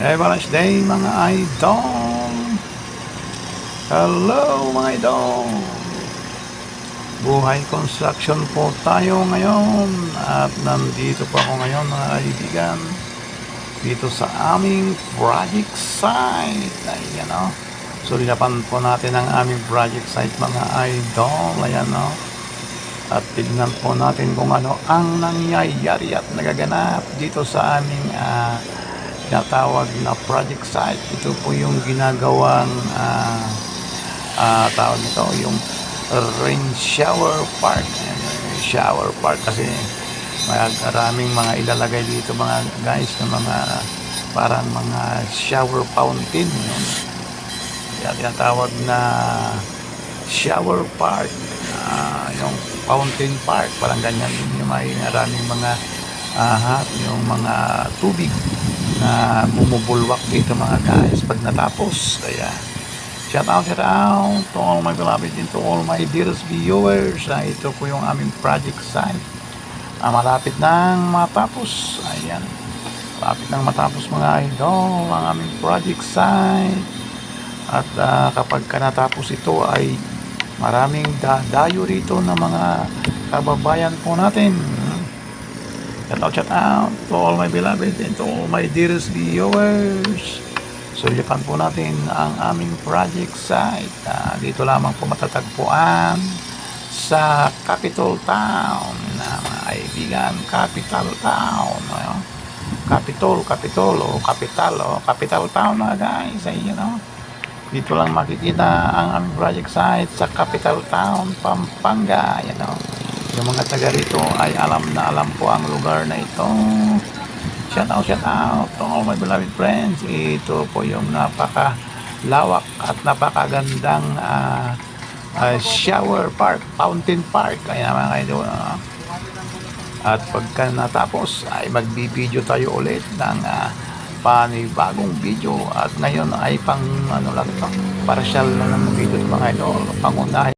Avalanche Day mga idol. Hello mga idol. Buhay construction po tayo ngayon at nandito po ako ngayon mga kaibigan dito sa aming project site. Ayan o. Sulilapan po natin ang aming project site mga idol. Ayan o. At tignan po natin kung ano ang nangyayari at nagaganap dito sa aming ah, tinatawag na project site. Ito po yung ginagawang ah, ah, tawag nito, yung rain shower park. Shower park kasi maraming mga ilalagay dito mga guys na mga parang mga shower fountain yun. Kaya tinatawag na shower park. Ah, yung fountain park, parang ganyan yung may maraming mga aha, yung mga tubig na bumubulwak dito mga guys pag natapos. Kaya shout out, shout out to all my beloved and to all my dearest viewers. Ah, ito po yung aming project site. Ah, malapit nang matapos. Ayan. Malapit nang matapos mga idol ang aming project site. At ah, kapag ka natapos ito ay maraming dadayo rito ng mga kababayan po natin. Shout out, shout out to all my beloved and to all my dearest viewers. Sulipan po natin ang aming project site. Ah, dito lamang po matatagpuan sa Capital Town na mga kaibigan, Capital Town. Ano? Capitol, Capitol, o Capital, o Capital Town mga guys. Ayun, no? Dito lang makikita ang aming project site sa Capital Town, Pampanga. Yan o. Yung mga taga rito ay alam na alam po ang lugar na ito. Shout out, shout out to all my beloved friends. Ito po yung napaka lawak at napakagandang ah, ah, shower park, fountain park. Kaya mga kaidol, ah. at pagka natapos ay magbibideo tayo ulit ng ah, panibagong video at ngayon ay pang ano lang ito, partial na ng video mga idol pangunahin